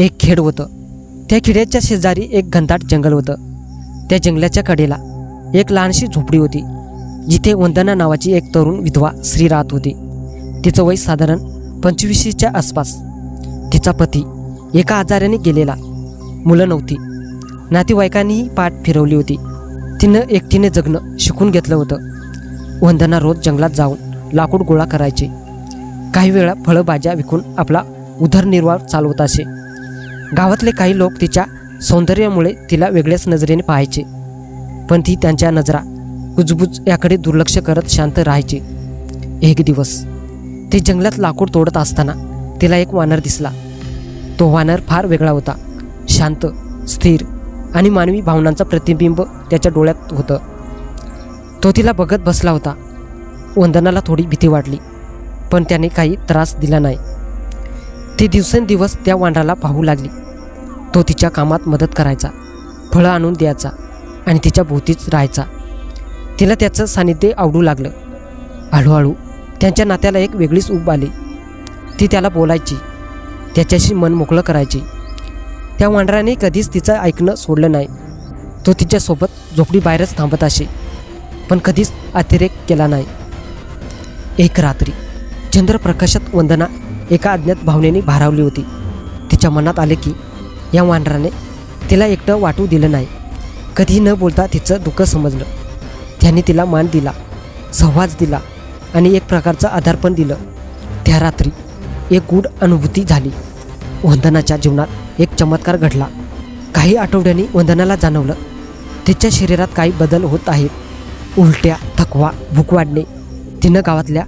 एक खेड होतं. त्या खेड्याच्या शेजारी एक घनदाट जंगल होतं. त्या जंगलाच्या कडेला एक लहानशी झोपडी होती जिथे वंदना नावाची एक तरुण विधवा स्त्री राहत होती. तिचं वय साधारण पंचवीसच्या आसपास. तिचा पती एका आजाराने गेलेला. मुलं नव्हती. नातेवाईकांनीही पाठ फिरवली होती. तिनं एकटीने जगणं शिकून घेतलं होतं. वंदना रोज जंगलात जाऊन लाकूड गोळा करायचे. काही वेळा फळं भाज्या विकून आपला उदरनिर्वाह चालवत असे. गावातले काही लोक तिच्या सौंदर्यामुळे तिला वेगळ्याच नजरेने पाहायचे. पण ती त्यांच्या नजरा कुजबुज याकडे दुर्लक्ष करत शांत राहायची. एक दिवस ते जंगलात लाकूड तोडत असताना तिला एक वानर दिसला. तो वानर फार वेगळा होता. शांत स्थिर आणि मानवी भावनांचा प्रतिबिंब त्याच्या डोळ्यात होतं. तो तिला बघत बसला होता. वंदनाला थोडी भीती वाटली पण त्याने काही त्रास दिला नाही. ती दिवसेंदिवस त्या वानराला पाहू लागली. तो तिच्या कामात मदत करायचा फळं आणून द्यायचा आणि तिच्या भोवतीच राहायचा. तिला त्याचं सानिध्य आवडू लागलं. हळूहळू त्यांच्या नात्याला एक वेगळीच ऊब आली. ती त्याला बोलायची त्याच्याशी मन मोकळं करायची. त्या वानराने कधीच तिचं ऐकणं सोडलं नाही. तो तिच्यासोबत झोपडी बाहेरच थांबत असे पण कधीच अतिरेक केला नाही. एक रात्री चंद्रप्रकाशात वंदना एका अज्ञात भावनेने भारावली होती. तिच्या मनात आले की या वानराने तिला एकटं वाटू दिलं नाही. कधी न बोलता तिचं दुःख समजलं. त्याने तिला मान दिला सहवास दिला आणि एक प्रकारचं आधार पण दिलं. त्या रात्री एक गूढ अनुभूती झाली. वंदनाच्या जीवनात एक चमत्कार घडला. काही आठवड्यांनी वंदनाला जाणवलं तिच्या शरीरात काही बदल होत आहेत. उलट्या थकवा भूक वाढणे तिनं गावातल्या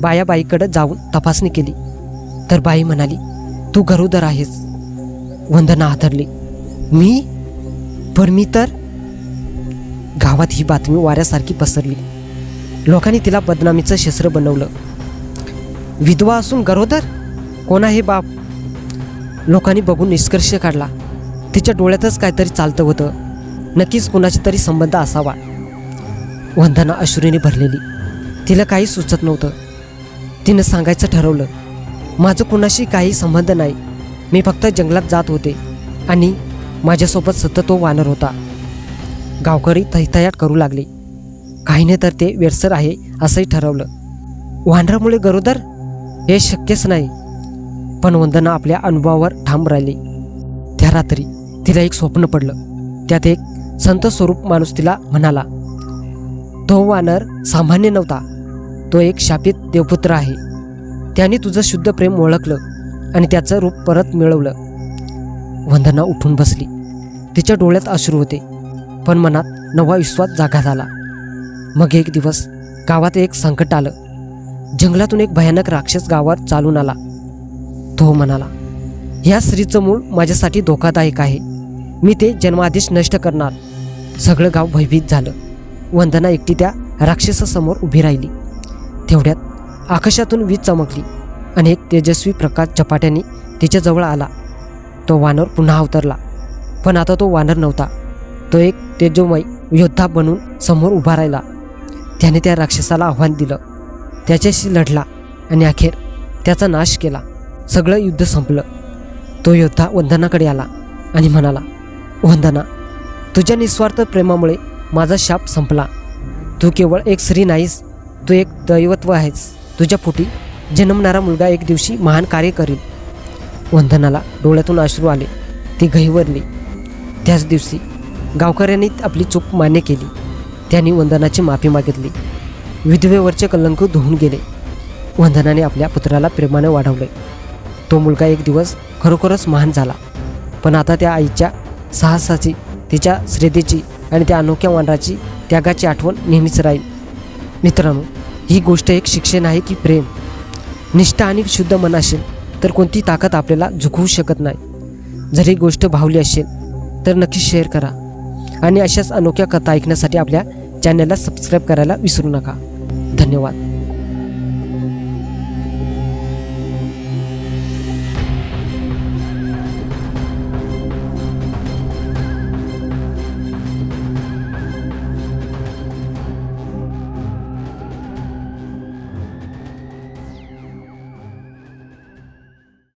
बायाबाईकडं जाऊन तपासणी केली. तर बाई म्हणाली तू गरोदर आहेस. वंदना हादरली मी पण मी तर गावात ही बातमी वाऱ्यासारखी पसरली. लोकांनी तिला बदनामीचं शस्त्र बनवलं. विधवा असून गरोदर? कोण आहे बाप? लोकांनी बघून निष्कर्ष काढला. तिच्या डोळ्यातच काहीतरी चालतं होतं. नक्कीच कुणाशी तरी संबंध असावा. वंदना अश्रूने भरलेली. तिला काही सुचत नव्हतं. तिनं सांगायचं ठरवलं. माझं कुणाशी काही संबंध नाही. मी फक्त जंगलात जात होते आणि माझ्यासोबत सतत तो वानर होता. गावकरी थैथयाट करू लागले. काहीने तर ते वेडसर आहे असंही ठरवलं. वानरामुळे गरोदर? हे शक्यच नाही. पण वंदना आपल्या अनुभवावर ठाम राहिली. त्या रात्री तिला एक स्वप्न पडलं. त्यात एक संत स्वरूप माणूस तिला म्हणाला तो वानर सामान्य नव्हता. तो एक शापित देवपुत्र आहे. त्याने तुझं शुद्ध प्रेम ओळखलं. आणि त्याचं रूप परत मिळवलं. वंदना उठून बसली. तिच्या डोळ्यात अश्रू होते. पण मनात नवा विश्वास जागा झाला. मग एक दिवस गावात एक संकट आलं. जंगलातून एक भयानक राक्षस गावात चालून आला. तो म्हणाला या स्त्रीचं मूळ माझ्यासाठी धोकादायक आहे. मी ते जन्माधीश नष्ट करणार. सगळं गाव भयभीत झालं. वंदना एकटी त्या राक्षसासमोर उभी राहिली. तेवढ्यात आकाशातून वीज चमकली. आणि एक तेजस्वी प्रकाश झपाट्याने तिच्याजवळ आला. तो वानर पुन्हा अवतरला. पण आता तो वानर नव्हता. तो एक तेजोमय योद्धा बनून समोर उभा राहिला. त्याने त्या राक्षसाला आव्हान दिलं. त्याच्याशी लढला आणि अखेर त्याचा नाश केला. सगळं युद्ध संपलं. तो योद्धा वंदनाकडे आला आणि म्हणाला वंदना तुझ्या निस्वार्थ प्रेमामुळे माझा शाप संपला. तू केवळ एक स्त्री नाहीस. तू एक दैवत्व आहेस. तुझ्या पोटी जन्मणारा मुलगा एक दिवशी महान कार्य करील वंदनाला डोळ्यातून अश्रू आले. ती गहिवरली त्याच दिवशी गावकऱ्यांनी आपली चूक मान्य केली. त्यांनी वंदनाची माफी मागितली. विधवेवरचे कलंक धुवून गेले. वंदनाने आपल्या पुत्राला प्रेमाने वाढवले. तो मुलगा एक दिवस खरोखरच महान झाला. पण आता त्या आईच्या साहसाची तिच्या श्रद्धेची आणि त्या अनोख्या वानराची त्यागाची आठवण नेहमीच राहील. मित्रांनो ही गोष्ट एक शिक्षण आहे की प्रेम? निष्ठा आणि शुद्ध मन असेल तर कोणती ताकद आपल्याला झुकवू शकत नाही. जर ही गोष्ट भावली असेल तर नक्की शेअर करा. आणि अशाच अनोख्या कथा ऐकण्यासाठी आपल्या चॅनलला सबस्क्राईब करायला विसरू नका. धन्यवाद.